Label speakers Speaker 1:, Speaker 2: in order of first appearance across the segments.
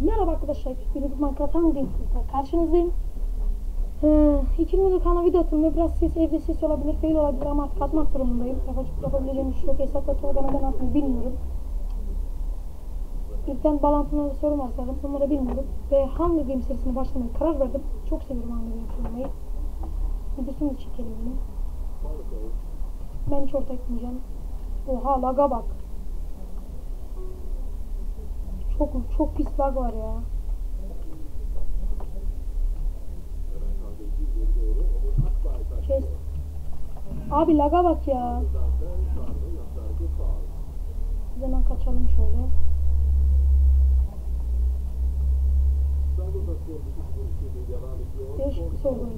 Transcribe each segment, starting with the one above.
Speaker 1: Merhaba arkadaşlar, bir Minecraft Hunger Games'le karşınızdayım. Ee, gündür kanal video ve biraz ses, evde ses olabilir, fail olabilir ama artık atmak durumundayım. Yapacak, yapabileceğim bir şey yok. Esat'la Tolga neden atmayı bilmiyorum. İnternet bağlantımda sorun var sanırım, onları bilmiyorum. Ve Hunger Games serisine başlamaya karar verdim. Çok seviyorum Hunger Games oynamayı. Videosunu çekelim bunu. Ben hiç orta gitmeyeceğim. Oha laga bak. Çok çok pis lag var ya. Kes. Abi laga bak ya. Biz hemen kaçalım şöyle. Değişik bir soru.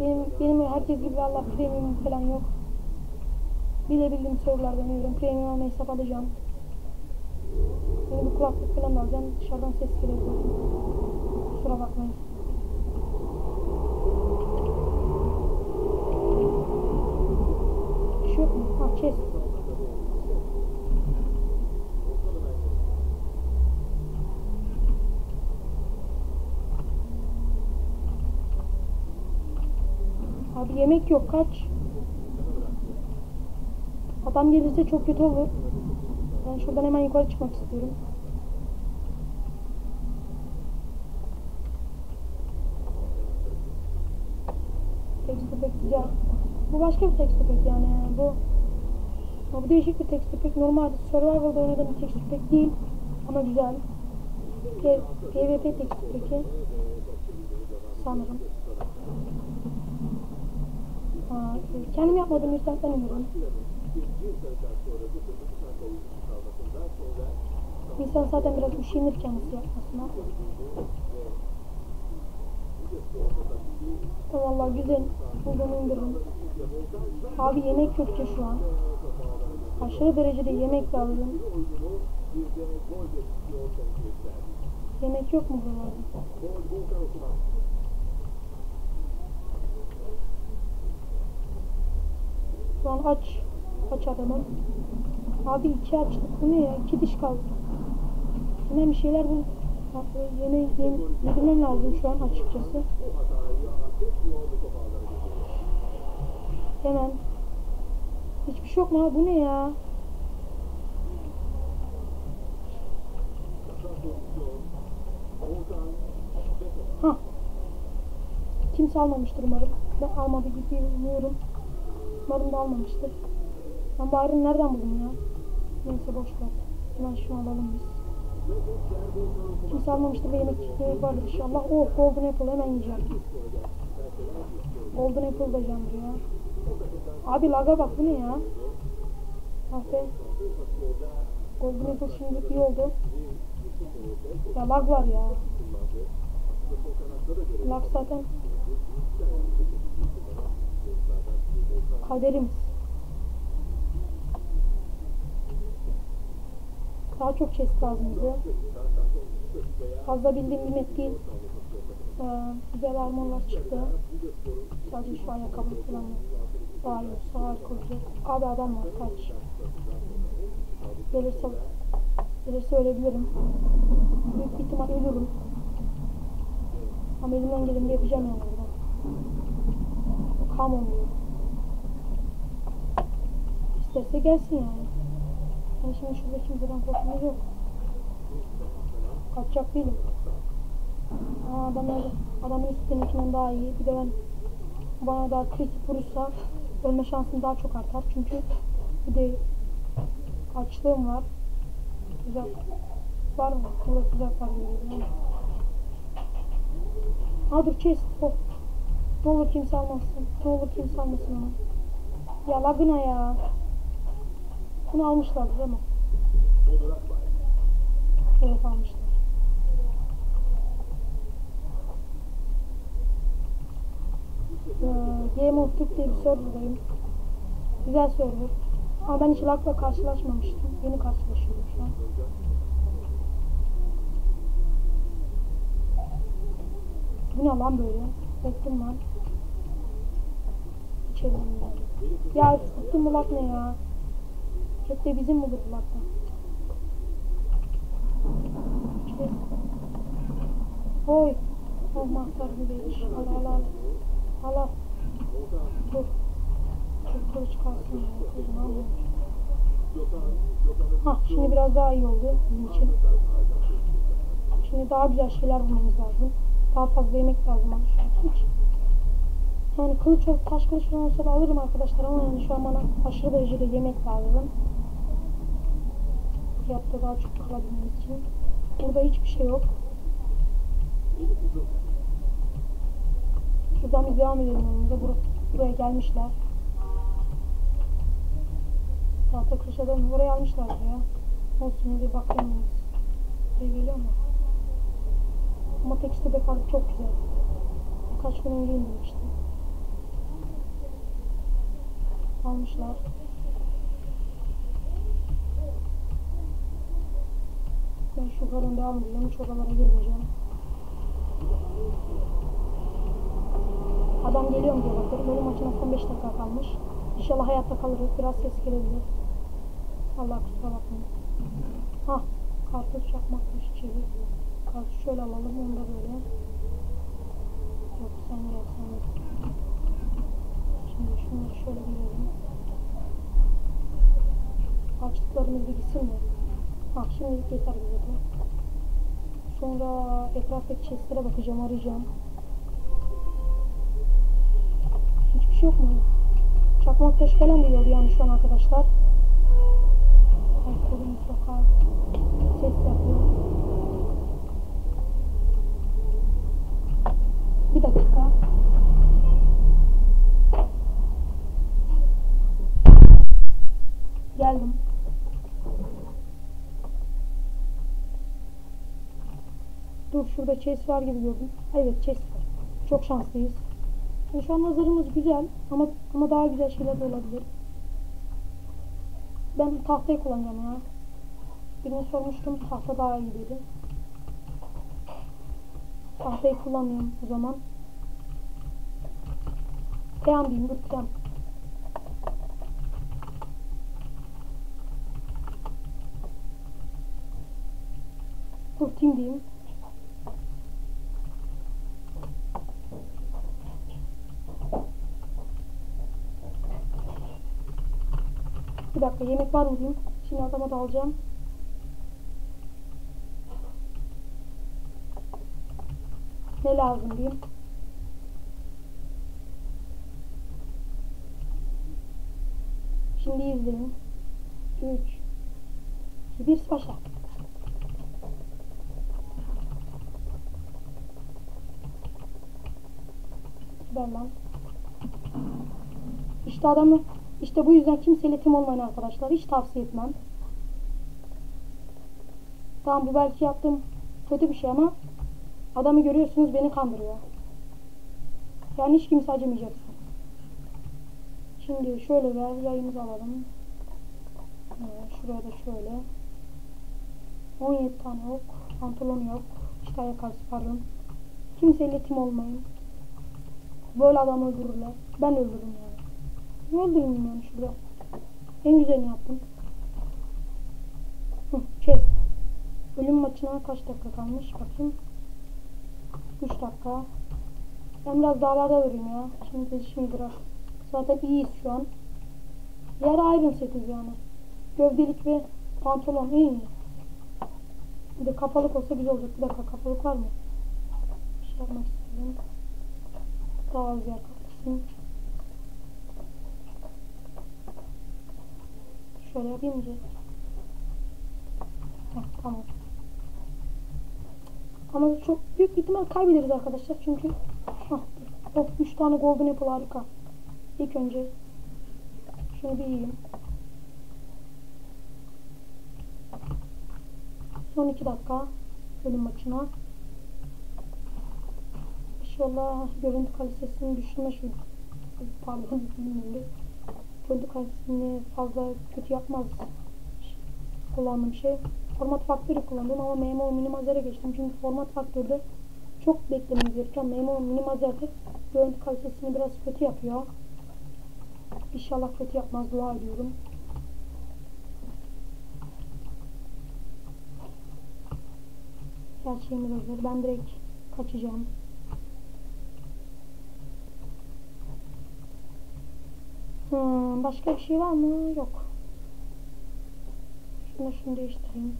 Speaker 1: Benim, benim herkes gibi Allah premium falan yok. Bilebildiğim sorulardan oynuyorum. Premium alma hesap alacağım. Yeni bir kulaklık falan alacağım. Dışarıdan ses gelebilir. Kusura bakmayın. Bir şey mu? Ha kes. Abi yemek yok kaç. Adam gelirse çok kötü olur. Ben şuradan hemen yukarı çıkmak istiyorum. Tekstür pek güzel. Bu başka bir pek yani. Bu bu değişik bir tekstür pek. Normalde Survival'da oynadığım bir pek değil. Ama güzel. PvP peki. Sanırım. Ha, kendim yapmadığım internetten indirdim. İnsan zaten biraz üşenir kendisi yapmasına. Valla güzel. Buradan indiririm. Abi yemek ki şu an. Aşırı derecede yemek lazım. Yemek yok mu buralarda? Şu an aç. Aç adamım. Abi iki açtık. Bu ne ya? İki diş kaldı. Hemen bir şeyler bul. Yeme, yem, yedirmem lazım şu an açıkçası. Hemen. Hiçbir şey yok mu? Bu ne ya? Ha. Kimse almamıştır umarım. Ben almadı gibi umuyorum. Umarım da almamıştır. Ben bari nereden buldum ya? Neyse boş ver. Hemen şunu alalım biz. Kimse almamıştır ve yemek, yemek vardır inşallah. Oh golden apple hemen yiyeceğim. Golden apple da candır ya. Abi laga bak bu ne ya? Ah be. Golden apple şimdi iyi oldu. Ya lag var ya. Lag zaten kaderimiz. Daha çok chest lazım bize. Fazla bildiğim bir map değil. Ee, güzel armorlar çıktı. Sadece şu ayakkabı falan daha iyi olsa harika olacak. Abi adam var kaç. Gelirse, gelirse ölebilirim. Büyük ihtimal ölürüm. Ama elimden geleni yapacağım yani burada. Come on. İsterse gelsin yani. Ben şimdi şurada kimseden korkmam yok. Kaçacak değilim. Aa, adamlar, adamın üstündekinden daha iyi. Bir de ben bana daha kritik vurursa ölme şansım daha çok artar. Çünkü bir de açlığım var. Güzel. Var mı? Evet güzel var gibi. Ha dur kes. Oh. Ne olur kimse almasın. Ne olur kimse almasın onu. Ya lagına ya. Bunu almışlardır ama. Evet almışlar. Ee, Game of Türk diye bir serverdayım. Güzel server. Ama ben hiç lagla karşılaşmamıştım. Yeni karşılaşıyorum şu an. Bu ne lan böyle? Bektim lan. İçelim yani. Ya sıktım bu lag ne ya? Hep de bizim mi buralarda? Kes. Oy. Oh mahtarını geç. Al al al. Al al. Dur. Dur kılıç kalsın. Hah şimdi biraz daha iyi oldu bizim için. Şimdi daha güzel şeyler bulmamız lazım. Daha fazla yemek lazım an hiç. Yani kılıç taş kılıç olsa da alırım arkadaşlar ama yani şu an bana aşırı derecede yemek lazım. Hayatta daha çok kalabilmemiz için. Burada hiçbir şey yok. Şuradan bir devam edelim. Bur buraya gelmişler. Tahta kışladan oraya almışlar ya. Olsun bakayım biz. Buraya geliyor mu? Ama tekste de farkı çok güzel. Kaç gün önce indirmiştim. Almışlar. Karın devam edeceğim. Hiç oralara girmeyeceğim. Adam geliyor mu diye bakıyorum. Bölüm maçına son 5 dakika kalmış. İnşallah hayatta kalırız. Biraz ses gelebilir. Allah kusura bakmayın. Hah. Karpuz çakmakmış çevir. Karpuz şöyle alalım. Onu da böyle. Yok sen gel sen gel. Şimdi şunları şöyle girelim. Açlıklarımız bir gitsin mi? Ha şimdilik yeter bize de. Sonra etraftaki chestlere bakacağım, arayacağım. Hiçbir şey yok mu? Çakmak taş falan diyordu yani şu an arkadaşlar. Ay kolum sokağa ses yapıyor. Bir dakika. Geldim. Dur şurada chest var gibi gördüm. Evet chest var. Çok şanslıyız. Yani şu an nazarımız güzel ama ama daha güzel şeyler de olabilir. Ben tahtayı kullanacağım ya. Birine sormuştum tahta daha iyi dedi. Tahtayı kullanmayayım o zaman. Krem diyeyim dur krem. Kurtayım diyeyim. Dakika yemek var mı diyeyim. Şimdi adama da alacağım. Ne lazım diyeyim. Şimdi izleyin. 3 2 1 başla. Ver lan. İşte adamı işte bu yüzden kimseyle tim olmayın arkadaşlar. Hiç tavsiye etmem. Tamam bu belki yaptığım kötü bir şey ama adamı görüyorsunuz beni kandırıyor. Yani hiç kimse acımayacaksın. Şimdi şöyle ver yayımızı alalım. Ee, şuraya da şöyle. 17 tane yok. Pantolon yok. İşte ayakkabısı pardon. Kimseyle tim olmayın. Böyle adam öldürürler. Ben öldürürüm yani. Ne öldüreyim yani şurada. En güzelini yaptım. Hı, chest. Ölüm maçına kaç dakika kalmış bakayım. 3 dakika. Ben biraz dağlarda durayım ya. Şimdi şimdi biraz. Zaten iyiyiz şu an. Yer iron setiz yani. Gövdelik ve pantolon iyi. Bir de kapalık olsa güzel olacak. Bir dakika kapalık var mı? Bir şey yapmak istedim. Daha az yer Şöyle yapayım? Heh, tamam. Ama çok büyük ihtimal kaybederiz arkadaşlar çünkü Hah, of 3 tane golden apple harika. İlk önce şunu bir yiyeyim. Son 2 dakika bölüm maçına. İnşallah görüntü kalitesini düşürme şu pardon bilmiyorum. Çocuk hangisini fazla kötü yapmaz kullandığım şey. Format faktörü kullandım ama MMO minimazere geçtim. Çünkü format faktörde çok beklememiz gerekiyor. MMO minimazerde görüntü kalitesini biraz kötü yapıyor. İnşallah kötü yapmaz dua ediyorum. Her şeyimiz. Ben direkt kaçacağım. Hmm, başka bir şey var mı? Yok. Şunu şunu değiştireyim.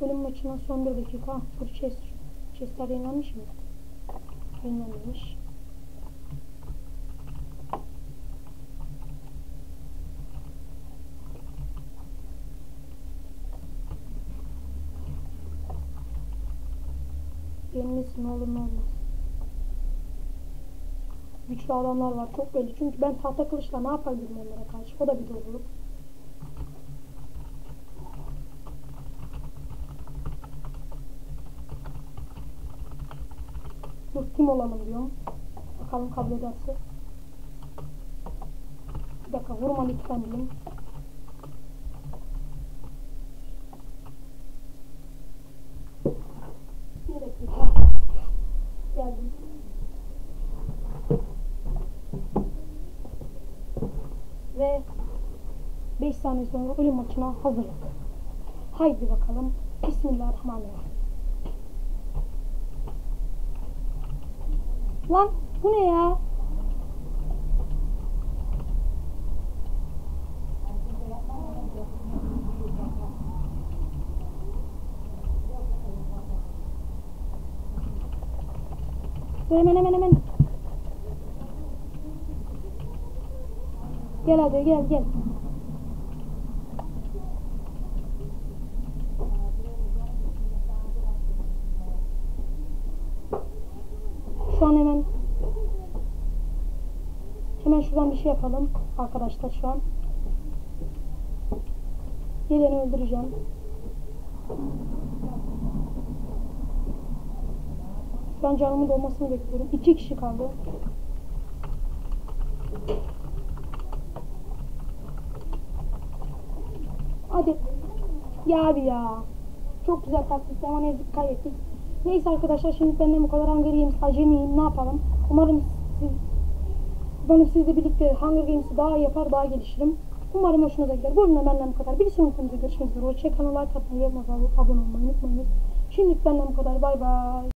Speaker 1: Bölüm maçına son bir dakika. Bu chest, chestler yayınlanmış mı? Ne olur ne olmaz. Güçlü adamlar var çok belli. Çünkü ben tahta kılıçla ne yapabilirim onlara karşı? O da bir doğruluk. Dur kim olalım diyorum. Bakalım kabul ederse. Bir dakika vurma lütfen diyeyim. Bir dakika. Geldim. Ve 5 saniye sonra ölüm maçına hazırlık. Haydi bakalım. Bismillahirrahmanirrahim. Lan bu ne ya? Dur hemen hemen hemen. Gel hadi gel gel. Şu an hemen hemen şuradan bir şey yapalım arkadaşlar şu an. Geleni öldüreceğim. Şu an canımın dolmasını bekliyorum. İki kişi kaldı. Hadi. Ya abi ya. Çok güzel taktikti ama ne yazık kaybettik. Neyse arkadaşlar şimdi benden bu kadar Games acemiyim ne yapalım. Umarım siz umarım sizle birlikte Hunger Games'i daha iyi yapar daha gelişirim. Umarım hoşunuza gider. Bu bölümde benden bu kadar. Bir sonraki videomuzda görüşmek üzere. Hoşçakalın. Like atmayı, abone olmayı unutmayınız. Şimdilik benden bu kadar. Bay bay.